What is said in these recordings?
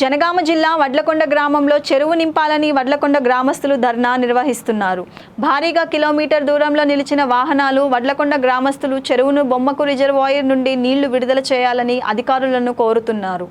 జనగామ జిల్లా వడ్లకొండ గ్రామంలో చెరువు నింపాలని వడ్లకొండ గ్రామస్తులు ధర్నా నిర్వహిస్తున్నారు. భారీగా కిలోమీటర్ దూరంలో నిలిచిన వాహనాలు వడ్లకొండ గ్రామస్తులు చెరువును బొమ్మకు రిజర్వాయర్ నుండి నీళ్ళు విడుదల చేయాలని అధికారులను కోరుతున్నారు.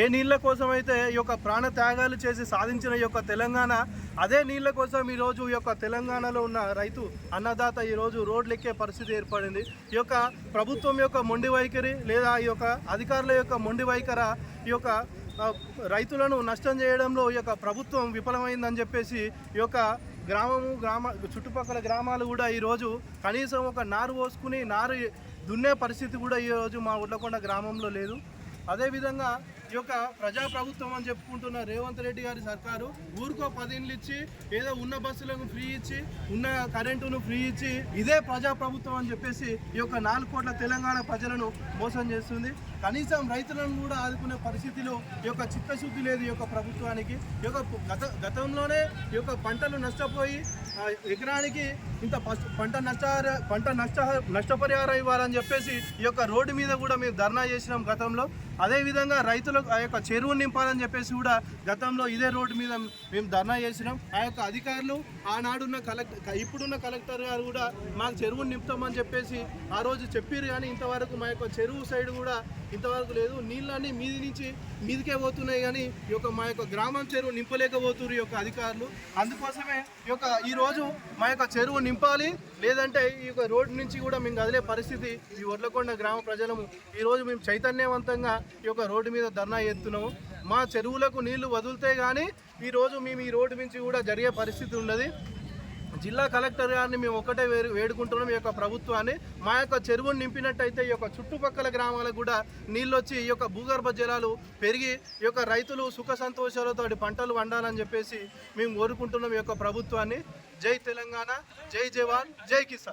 ఏ నీళ్ళ కోసం అయితే ఈ యొక్క ప్రాణ త్యాగాలు చేసి సాధించిన ఈ యొక్క తెలంగాణ అదే నీళ్ళ కోసం ఈరోజు ఈ యొక్క తెలంగాణలో ఉన్న రైతు అన్నదాత ఈరోజు రోడ్లు ఎక్కే పరిస్థితి ఏర్పడింది. ఈ యొక్క ప్రభుత్వం యొక్క మొండి వైఖరి లేదా ఈ యొక్క అధికారుల యొక్క మొండి వైఖర ఈ యొక్క రైతులను నష్టం చేయడంలో ఈ యొక్క ప్రభుత్వం విఫలమైందని చెప్పేసి ఈ యొక్క గ్రామము గ్రామ చుట్టుపక్కల గ్రామాలు కూడా ఈరోజు కనీసం ఒక నారు పోసుకుని నారు దున్నే పరిస్థితి కూడా ఈరోజు మా ఉడ్లకొండ గ్రామంలో లేదు. అదేవిధంగా ఈ యొక్క ప్రజాప్రభుత్వం అని చెప్పుకుంటున్న రేవంత్ రెడ్డి గారి సర్కారు ఊరికో పదిండ్లు ఇచ్చి ఏదో ఉన్న బస్సులను ఫ్రీ ఇచ్చి ఉన్న కరెంటును ఫ్రీ ఇచ్చి ఇదే ప్రజాప్రభుత్వం అని చెప్పేసి ఈ యొక్క నాలుగు కోట్ల తెలంగాణ ప్రజలను మోసం చేస్తుంది. కనీసం రైతులను కూడా ఆదుకునే పరిస్థితిలో ఈ యొక్క చిత్తశుద్ధి లేదు ఈ యొక్క ప్రభుత్వానికి. ఈ యొక్క గత గతంలోనే ఈ యొక్క పంటలు నష్టపోయి ఎకరానికి ఇంత పంట నష్ట పంట నష్ట నష్టపరిహారం ఇవ్వాలని చెప్పేసి ఈ యొక్క రోడ్డు మీద కూడా మేము ధర్నా చేసినాం గతంలో. అదేవిధంగా రైతులకు ఆ యొక్క చెరువు నింపాలని చెప్పేసి కూడా గతంలో ఇదే రోడ్డు మీద మేము ధర్నా చేసినాం. ఆ యొక్క అధికారులు ఆనాడున్న కలెక్టర్ ఇప్పుడున్న కలెక్టర్ గారు కూడా మాకు చెరువుని నింపుతామని చెప్పేసి ఆ రోజు చెప్పారు కానీ ఇంతవరకు మా యొక్క చెరువు సైడ్ కూడా ఇంతవరకు లేదు. నీళ్ళన్నీ మీది నుంచి మీదికే పోతున్నాయి కానీ ఈ యొక్క మా యొక్క గ్రామం చెరువు నింపలేకపోతున్నారు ఈ యొక్క అధికారులు. అందుకోసమే ఈ యొక్క ఈరోజు మా యొక్క చెరువు నింపాలి. లేదంటే ఈ యొక్క రోడ్డు నుంచి కూడా మేము కదిలే పరిస్థితి ఈ వడ్లకొండ గ్రామ ప్రజలము. ఈ రోజు మేము చైతన్యవంతంగా ఈ యొక్క రోడ్డు మీద ధర్నా చేస్తున్నాము మా చెరువులకు నీళ్ళు వదిలితే కానీ ఈరోజు మేము ఈ రోడ్డు నుంచి కూడా జరిగే పరిస్థితి ఉండదు జిల్లా కలెక్టర్ గారిని మేము ఒకటే వేరు వేడుకుంటున్నాం. ఈ యొక్క ప్రభుత్వాన్ని మా యొక్క చెరువును నింపినట్టయితే ఈ యొక్క చుట్టుపక్కల గ్రామాలకు కూడా నీళ్ళు వచ్చి ఈ యొక్క భూగర్భ జలాలు పెరిగి ఈ యొక్క రైతులు సుఖ సంతోషాలతో పంటలు వండాలని చెప్పేసి మేము కోరుకుంటున్నాం ఈ యొక్క ప్రభుత్వాన్ని. జై తెలంగాణ జై జవాన్ జై కిసాన్.